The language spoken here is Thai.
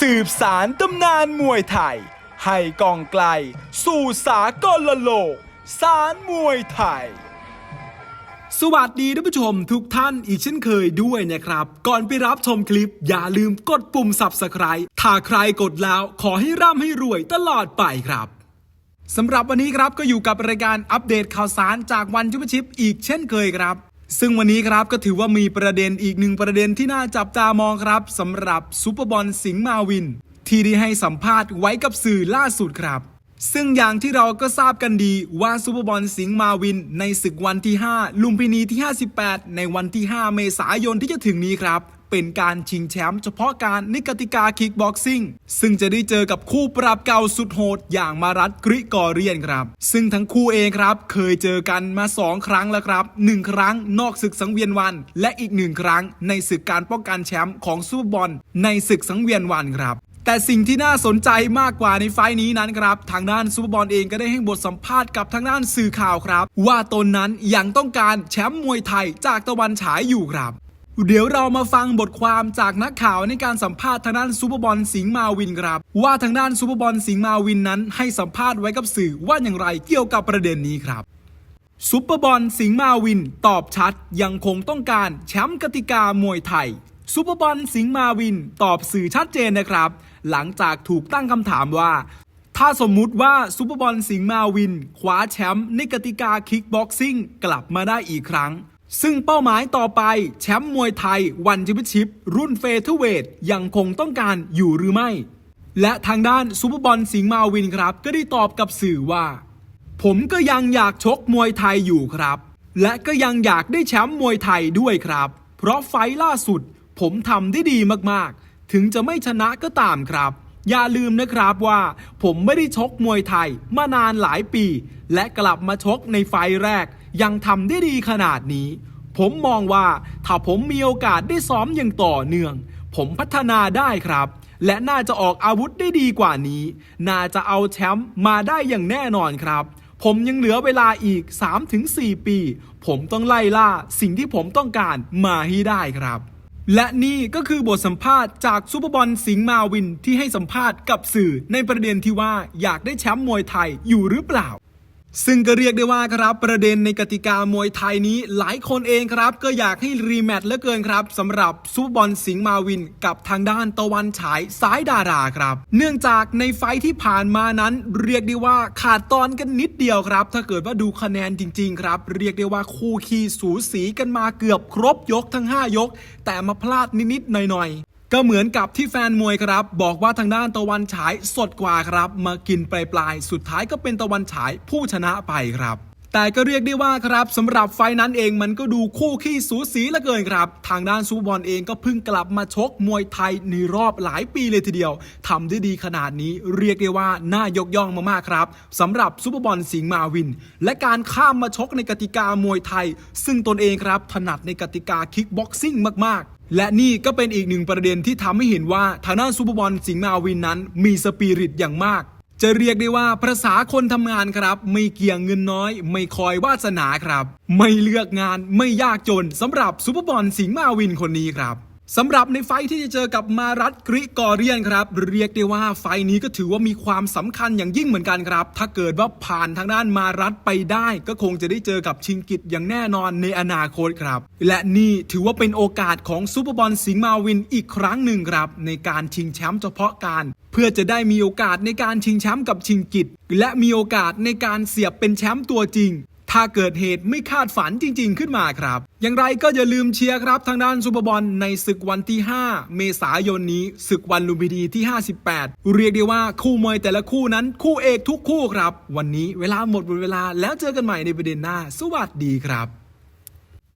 สืบสารตำนานมวยไทย ให้กองไกล สู่สากลโลก สารมวยไทย สวัสดีท่านผู้ชมทุกท่านอีกเช่นเคยด้วยนะครับ ก่อนไปรับชมคลิป อย่าลืมกดปุ่ม subscribe ถ้าใครกดแล้วขอให้ร่ำให้รวยตลอดไปครับสำหรับวันนี้ครับก็อยู่กับรายการอัปเดตข่าวสารจากวันจุบชิปอีกเช่นเคยครับ ซึ่งวันนี้ครับก็ถือว่ามีประเด็นอีกหนึ่งประเด็นที่น่าจับตามองครับสำหรับซูเปอร์บอลสิงห์มาวิน ที่ได้ให้สัมภาษณ์ไว้กับสื่อล่าสุดครับ ซึ่งอย่างที่เราก็ทราบกันดีว่าซูเปอร์บอลสิงห์มาวิน ในศึกวันที่ 5 ลุมพินีที่ 58 ในวันที่ 5 เมษายนที่จะถึงนี้ครับ เป็นการชิงแชมป์เฉพาะการในกติกาคิกบ็อกซิ่ง ซึ่งจะได้เจอกับคู่ปรับเก่าสุดโหดอย่างมารัตกริกอเรียนครับ ซึ่งทั้งคู่เองครับ เคยเจอกันมา 2 ครั้งแล้วครับ 1 ครั้งนอกศึกสังเวียนวัน และอีกหนึ่งครั้งในศึกการป้องกันแชมป์ของซูเปอร์บอลในศึกสังเวียนวันครับแต่สิ่งที่น่าสนใจมากกว่าในไฟล์นี้นั้นครับ ทางด้านซูเปอร์บอลเองก็ได้ให้บทสัมภาษณ์กับทางด้านสื่อข่าวครับ ว่าตนนั้นยังต้องการแชมป์มวยไทยจากตะวันฉายอยู่ครับ เดี๋ยวเรามาฟังบทความจากนักข่าวในการสัมภาษณ์ทางด้านซูเปอร์บอลสิงห์มาวินครับ ว่าทางด้านซูเปอร์บอลสิงห์มาวินนั้นให้สัมภาษณ์ไว้กับสื่อว่าอย่างไรเกี่ยวกับประเด็นนี้ครับซุปเปอร์บอลสิงห์มาวินตอบชัดยังคงต้องการแชมป์กติกามวยไทยซุปเปอร์บอลสิงห์มาวินตอบสื่อชัดเจนนะครับ หลังจากถูกตั้งคำถามว่า ถ้าสมมุติว่าซุปเปอร์บอลสิงห์มาวินคว้าแชมป์ในกติกาคิกบ็อกซิ่งกลับมาได้อีกครั้ง ซึ่งเป้าหมายต่อไปแชมป์มวยไทยวันแชมเปี้ยนชิพรุ่นเฟเธอร์เวทยังคงต้องการอยู่หรือไม่ และทางด้านซูเปอร์บอลสิงห์มาวินครับ ก็ได้ตอบกับสื่อว่า ผมก็ยังอยากชกมวยไทยอยู่ครับ และก็ยังอยากได้แชมป์มวยไทยด้วยครับ เพราะไฟล่าสุด ผมทำได้ดีมากๆ ถึงจะไม่ชนะก็ตามครับ อย่าลืมนะครับว่า ผมไม่ได้ชกมวยไทยมานานหลายปี และกลับมาชกในไฟแรกยังทำได้ดีขนาดนี้ ผมมองว่าถ้าผมมีโอกาสได้ซ้อมอย่างต่อเนื่อง ผมพัฒนาได้ครับ และน่าจะออกอาวุธได้ดีกว่านี้ น่าจะเอาแชมป์มาได้อย่างแน่นอนครับ ผมยังเหลือเวลาอีก 3-4 ปี ผมต้องไล่ล่าสิ่งที่ผมต้องการมาให้ได้ครับ และนี่ก็คือบทสัมภาษณ์จากซูเปอร์บอลสิงห์มาวินที่ให้สัมภาษณ์กับสื่อในประเด็นที่ว่าอยากได้แชมป์มวยไทยอยู่หรือเปล่า ซึ่งก็เรียกได้ว่าครับประเด็นในกติกามวยไทยนี้หลายคนเองครับ ก็อยากให้รีแมตช์เหลือเกินครับสำหรับซูบอลสิงห์มาวิน กับทางด้านตะวันฉายซ้ายดาราครับ เนื่องจากในไฟที่ผ่านมานั้น เรียกได้ว่าขาดตอนกันนิดเดียวครับ ถ้าเกิดว่าดูคะแนนจริง ๆ ครับ เรียกได้ว่าคู่ขี้สูสีกันมาเกือบครบยกทั้ง 5 ยก แต่มาพลาดนิดๆหน่อยๆ ก็เหมือนกับที่แฟนมวยครับ บอกว่าทางด้านตะวันฉายสดกว่าครับ มากินปลายๆสุดท้ายก็เป็นตะวันฉายผู้ชนะไปครับ แต่ก็เรียกได้ว่าครับสำหรับไฟนั้นเองมันก็ดูคู่ขี้สูสีเหลือเกินครับ ทางด้านซูบอลเองก็เพิ่งกลับมาชกมวยไทยในรอบหลายปีเลยทีเดียวทำได้ดีขนาดนี้เรียกได้ว่าน่ายกย่องมากๆครับสำหรับซูเปอร์บอลสิงห์มาวิน และการข้ามมาชกในกติกามวยไทย ซึ่งตนเองครับถนัดในกติกาคิกบ็อกซิ่งมากๆและนี่ก็เป็นอีกหนึ่งประเด็นที่ทำให้เห็นว่าทางด้านซูเปอร์บอลสิงห์มาวินนั้น มีสปิริตอย่างมาก จะเรียกได้ว่าภาษาคนทำงานครับ ไม่เกี่ยงเงินน้อย ไม่คอยวาสนาครับ ไม่เลือกงานไม่ยากจนสำหรับซูเปอร์บอลสิงห์มาวินคนนี้ครับสำหรับในไฟที่จะเจอกับมารัตกริกอเรียนครับ เรียกได้ว่าไฟนี้ก็ถือว่ามีความสำคัญอย่างยิ่งเหมือนกันครับ ถ้าเกิดว่าผ่านทางด้านมารัตไปได้ ก็คงจะได้เจอกับชิงกิตอย่างแน่นอนในอนาคตครับ และนี่ถือว่าเป็นโอกาสของซูเปอร์บอลสิงห์มาวินอีกครั้งหนึ่งครับ ในการชิงแชมป์เฉพาะการ เพื่อจะได้มีโอกาสในการชิงแชมป์กับชิงกิตและมีโอกาสในการเสียบเป็นแชมป์ตัวจริง ถ้าเกิดเหตุไม่คาดฝันจริง ๆ ขึ้นมาครับ อย่างไรก็อย่าลืมเชียร์ครับทางด้านซูเปอร์บอลในศึกวันที่ 5 เมษายนนี้ศึกวันลุมพินีที่ 58 เรียกได้ว่าคู่มวยแต่ละคู่นั้นคู่เอกทุกคู่ครับ วันนี้เวลาหมดหมดเวลาแล้วเจอกันใหม่ในประเด็นหน้า สวัสดีครับ